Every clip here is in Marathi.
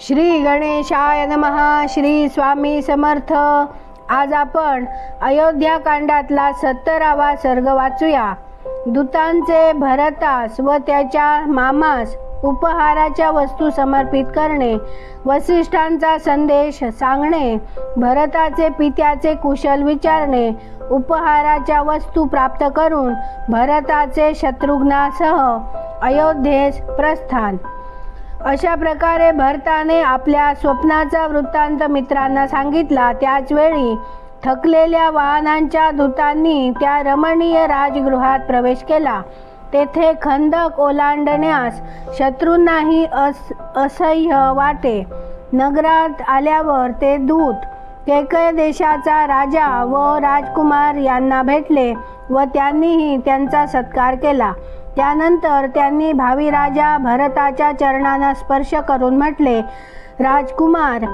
श्री गणेशाय नमहा श्री स्वामी समर्थ. आज आपण अयोध्या कांडातला सत्तरावा सर्ग वाचूया. दूतांचे भरतास व त्याच्या मामास उपहाराच्या वस्तू समर्पित करणे वसिष्ठांचा संदेश सांगणे भरताचे पित्याचे कुशल विचारणे उपहाराच्या वस्तू प्राप्त करून भरताचे शत्रुघ्नासह अयोध्येस प्रस्थान. अशा प्रकारे भरताने आपल्या स्वप्नाचा वृत्तांत मित्रांना सांगितला. त्याचवेळी थकलेल्या वाहनांच्या दूतांनी त्या रमणीय राजगृहात प्रवेश केला. तेथे खंदक ओलांडण्यास शत्रूंनाही अस असह्य वाटे. नगरात आल्यावर ते दूत केकय देशाचा राजा व राजकुमार यांना भेटले व त्यांनीही त्यांचा सत्कार केला. त्यानंतर त्यांनी भावी राजा भरताच्या चरणांना स्पर्श करून म्हटले राजकुमार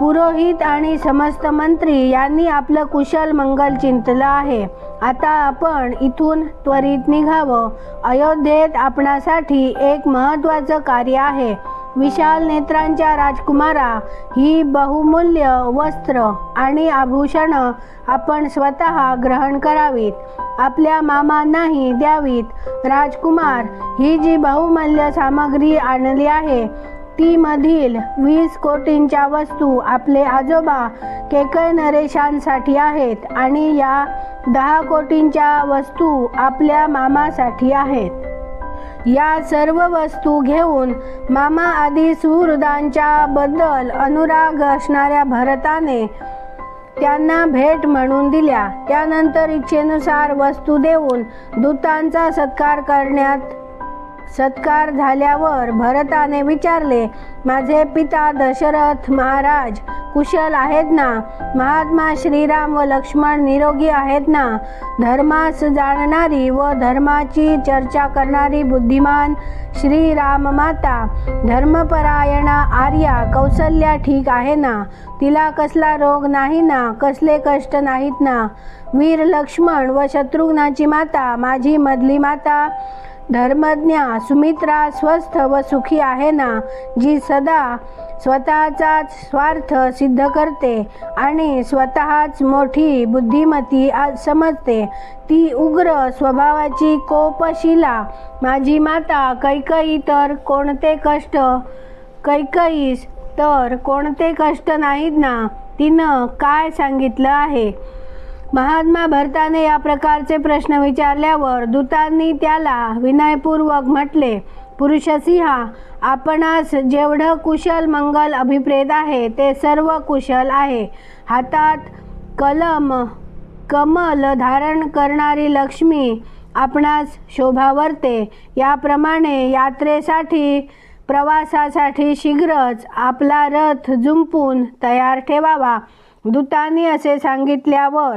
पुरोहित आणि समस्त मंत्री यांनी आपलं कुशल मंगल चिंतलं आहे. आता आपण इथून त्वरित निघावं. अयोध्येत आपणासाठी एक महत्त्वाचं कार्य आहे. विशाल नेत्रांच्या राजकुमारा ही बहुमूल्य वस्त्र आणि आभूषण आपण स्वतः ग्रहण करावीत. आपल्या मामांनाही द्यावीत. राजकुमार ही जी बहुमूल्य सामग्री आणली आहे ती मधील वीस कोटींच्या वस्तू आपले आजोबा केकय नरेशांसाठी आहेत आणि या दहा कोटींच्या वस्तू आपल्या मामासाठी आहेत. या सर्व वस्तू घेऊन मामा आदी सुहृदांच्या बद्दल अनुराग असणाऱ्या भरताने त्यांना भेट म्हणून दिल्या. त्यानंतर इच्छेनुसार वस्तू देऊन दूतांचा सत्कार करण्यात सत्कार झाल्यावर भरताने विचारले माझे पिता दशरथ महाराज कुशल आहेत ना? महात्मा श्रीराम व लक्ष्मण निरोगी आहेत ना? धर्मास जाणणारी व धर्माची चर्चा करणारी बुद्धिमान श्रीराम माता धर्मपरायणा आर्या कौसल्या ठीक आहे ना? तिला कसला रोग नाही ना? कसले कष्ट नाहीत ना? वीर लक्ष्मण व शत्रुघ्नाची माता माझी मधली माता धर्मज्ञा सुमित्रा स्वस्थ व सुखी आहे ना जी सदा स्वतःचाच स्वार्थ सिद्ध करते आणि स्वतःच मोठी बुद्धिमती समजते. ती उग्र स्वभावाची कोपशिला. माझी माता कैकई तर कोणते कष्ट कैकईस तर कोणते कष्ट नाहीत ना तिनं काय सांगितलं आहे? महात्मा भरताने या प्रकारचे प्रश्न विचारल्यावर दूतांनी त्याला विनयपूर्वक म्हटले पुरुषसिंहा आपणास जेवढं कुशल मंगल अभिप्रेत आहे ते सर्व कुशल आहे. हातात कलम कमल धारण करणारी लक्ष्मी आपणास शोभावरते याप्रमाणे यात्रेसाठी प्रवासासाठी शीघ्रच आपला रथ जुंपून तयार ठेवावा. दूतांनी असे सांगितल्यावर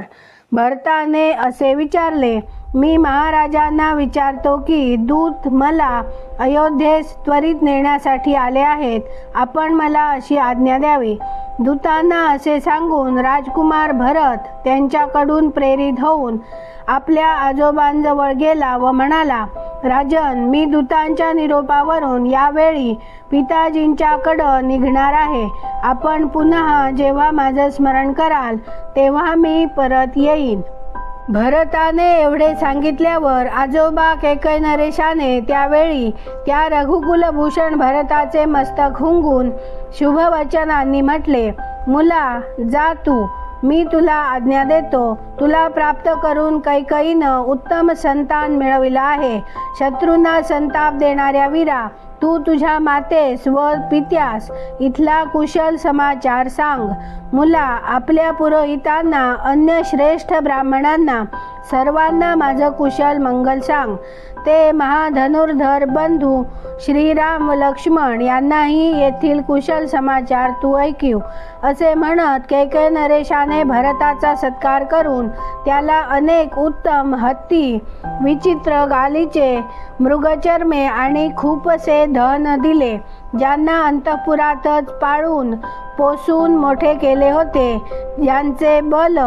भरताने असे विचारले मी महाराजांना विचारतो की दूत मला अयोध्येस त्वरित नेण्यासाठी आले आहेत. आपण मला अशी आज्ञा द्यावी. दूतांना असे सांगून राजकुमार भरत त्यांच्याकडून प्रेरित होऊन आपल्या आजोबांजवळ गेला व म्हणाला राजन मी दूतांच्या निरोपावरून यावेळी पिताजींच्याकडं निघणार आहे. आपण पुन्हा जेव्हा माझं स्मरण कराल तेव्हा मी परत येईन. भरताने एवढे सांगितल्यावर आजोबा केकय नरेशाने त्यावेळी त्या रघुकुलभूषण भरताचे मस्तक हुंगून शुभवचनांनी म्हटले मुला जा तू. मी तुला आज्ञा देतो. तुला प्राप्त करून कैकईनं उत्तम संतान मिळविला आहे. शत्रूंना संताप देणाऱ्या वीरा तू तुझ्या मातेस व पित्यास इथला कुशल समाचार सांग. मुला आपल्या पुरोहितांना अन्य श्रेष्ठ ब्राह्मणांना सर्वांना माझं कुशल मंगल सांग. ते महाधनुर्धर बंधू श्रीराम लक्ष्मण यांनाही येथील कुशल समाचार तू ऐकीव असे म्हणत केके नरेशाने भरताचा सत्कार करून त्याला अनेक उत्तम हत्ती विचित्र गालीचे मृगचर्मे आणि खूपसे धन दिले. ज्यांना अंतपुरातच पाळून पोसून मोठे केले होते ज्यांचे बल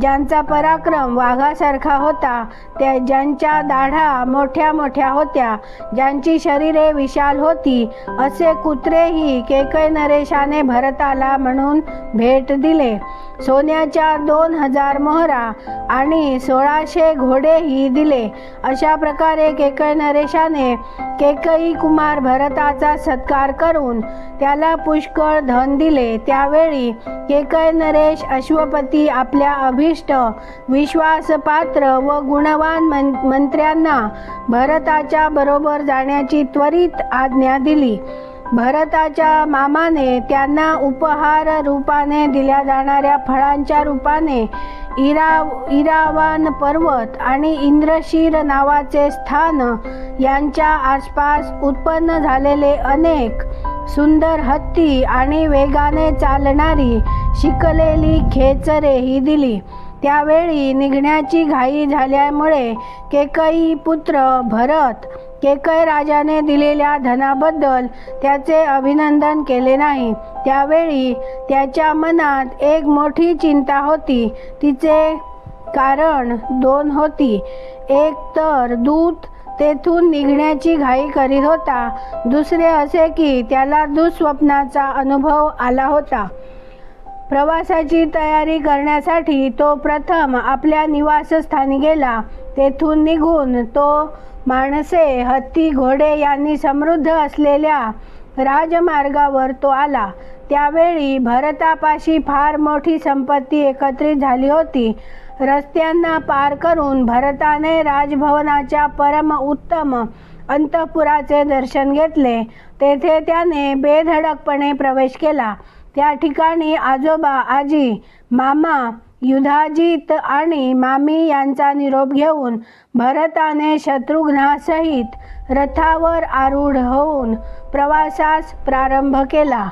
ज्यांचा पराक्रम वाघासारखा होता त्या ज्यांच्या दाढा मोठ्या मोठ्या होत्या ज्यांची शरीरे विशाल होती असे कुत्रेही केकय नरेशाने भरताला म्हणून भेट दिले. सोन्याच्या दोन हजार मोहरा आणि सोळाशे घोडेही दिले. अशा प्रकारे केकय नरेशाने केकई कुमार भरताचा सत्कार करून त्याला पुष्कळ धन दिले. त्यावेळी केकय नरेश अश्वपती आपल्या अभिष्ट विश्वासपात्र व गुणवान मं मंत्र्यांना भरताच्या बरोबर जाण्याची त्वरित आज्ञा दिली. भरताच्या मामाने त्यांना उपहार रूपाने दिल्या जाणाऱ्या फळांच्या रूपाने इरा इरावान पर्वत आणि इंद्रशीर नावाचे स्थान यांच्या आसपास उत्पन्न झालेले अनेक सुंदर हत्ती आणि वेगाने चालणारी शिकलेली खेचरे ही दिली. त्यावेळी निघण्याची घाई झाल्यामुळे केकई पुत्र भरत केकय राजाने दिलेल्या धनाबद्दल त्याचे अभिनंदन केले नाही. त्यावेळी त्याच्या मनात एक मोठी चिंता होती. तिचे कारण दोन होती. एक तर दूत तेथून निघण्याची घाई करीत होता. दुसरे असे की त्याला दुःस्वप्नाचा अनुभव आला होता. प्रवासाची तयारी करण्यासाठी तो प्रथम आपल्या निवासस्थानी गेला. तेथून निघून तो माणसे हत्ती घोडे यांनी समृद्ध असलेल्या राजमार्गावर तो आला. त्यावेळी भरतापाशी फार मोठी संपत्ती एकत्रित झाली होती. रस्त्यांना पार करून भरताने राजभवनाच्या परम उत्तम अंतपुराचे दर्शन घेतले. तेथे त्याने बेधडकपणे प्रवेश केला. त्या ठिकाणी आजोबा आजी मामा युधाजित आणि मामी यांचा निरोप घेऊन भरताने शत्रुघ्नासहित रथावर आरूढ होऊन प्रवासास प्रारंभ केला.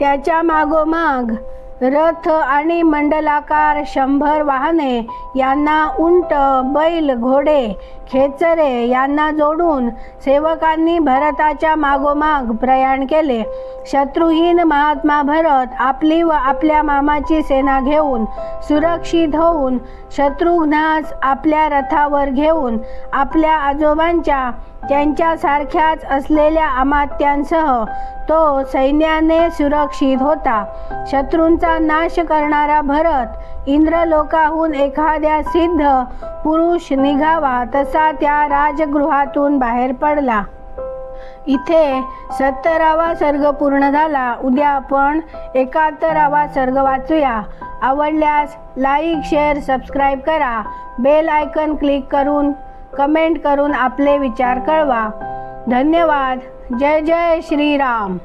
त्याच्या मागोमाग रथ आणि मंडलाकार शंभर वाहने यांना उंट बैल घोडे खेचरे यांना जोडून सेवकांनी भरताच्या मागोमाग प्रयाण केले. शत्रुहीन महात्मा भरत आपली व आपल्या मामाची सेना घेऊन सुरक्षित होऊन शत्रुघ्नास आपल्या रथावर घेऊन आपल्या आजोबांच्या त्यांच्यासारख्याच असलेल्या अमात्यांसह तो सैन्याने सुरक्षित होता. शत्रूंचा नाश करणारा भरत इंद्रलोकाहून एखाद्या सिद्ध पुरुष निघावा तसा त्या राजगृहातून बाहेर पडला. इथे सत्तरावा सर्ग पूर्ण झाला. उद्या आपण एकाहत्तरावा सर्ग वाचूया. आवडल्यास लाईक शेअर सबस्क्राईब करा. बेल आयकन क्लिक करून कमेंट करून आपले विचार कळवा. धन्यवाद. जय जय श्रीराम.